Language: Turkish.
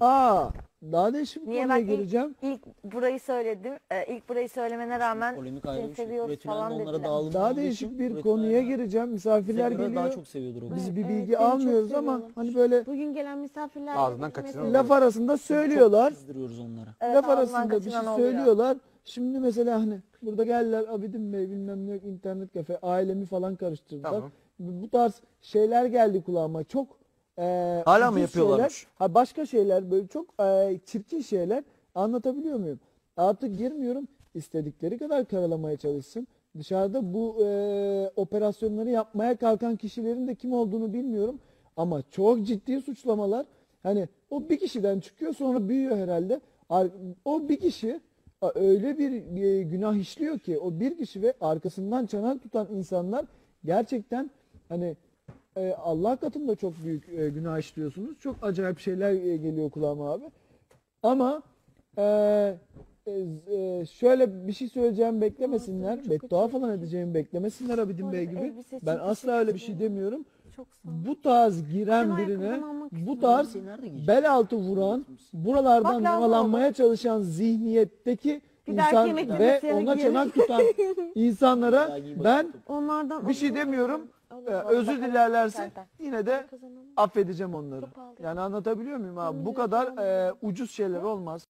Aa, daha değişik bir Niye konuya ben ilk, gireceğim. ilk burayı söyledim. Ee, ilk burayı söylemene rağmen Polemik seni seviyoruz falan onlara dediler. dağılım Daha olduğu değişik bir konuya de gireceğim. Misafirler geliyor. daha çok seviyordur o. Biz bir Evet, bilgi çok almıyoruz ama seviyorlar. hani böyle Bugün gelen misafirler Ağzından kaçıran laf arasında söylüyorlar. Kızdırıyoruz onlara. Evet, laf ağzından arasında bir şey kaçıran oluyor. söylüyorlar. Şimdi mesela hani burada geldiler Abidin Bey bilmem ne yok internet kafe ailemi falan karıştırdılar. Tamam. Bu bu tarz şeyler geldi kulağıma. Çok e, Hala mı yapıyorlarmış? Şeyler, ha başka şeyler böyle çok e, çirkin şeyler anlatabiliyor muyum? Artık girmiyorum. istedikleri kadar karalamaya çalışsın. Dışarıda bu e, operasyonları yapmaya kalkan kişilerin de kim olduğunu bilmiyorum. Ama çok ciddi suçlamalar. Hani o bir kişiden çıkıyor sonra büyüyor herhalde. O bir kişi öyle bir günah işliyor ki o bir kişi ve arkasından çanak tutan insanlar gerçekten hani e, Allah katında çok büyük e, günah işliyorsunuz. Çok acayip şeyler e, geliyor kulağıma abi. Ama e, e, e, şöyle bir şey söyleyeceğim beklemesinler. çok Beddua falan edeceğim beklemesinler Abidin Bey gibi. Ben asla öyle bir şey demiyorum. Çok sağ ol. Bu tarz giren birine bu tarz bel altı vuran, buralardan yağmalanmaya çalışan zihniyetteki insan ve ona çanak tutan insanlara ben. Onlardan bir şey demiyorum. Ee, özür dilerlerse yine de affedeceğim onları. Yani anlatabiliyor muyum abi? Bu kadar e, ucuz şeyler olmaz.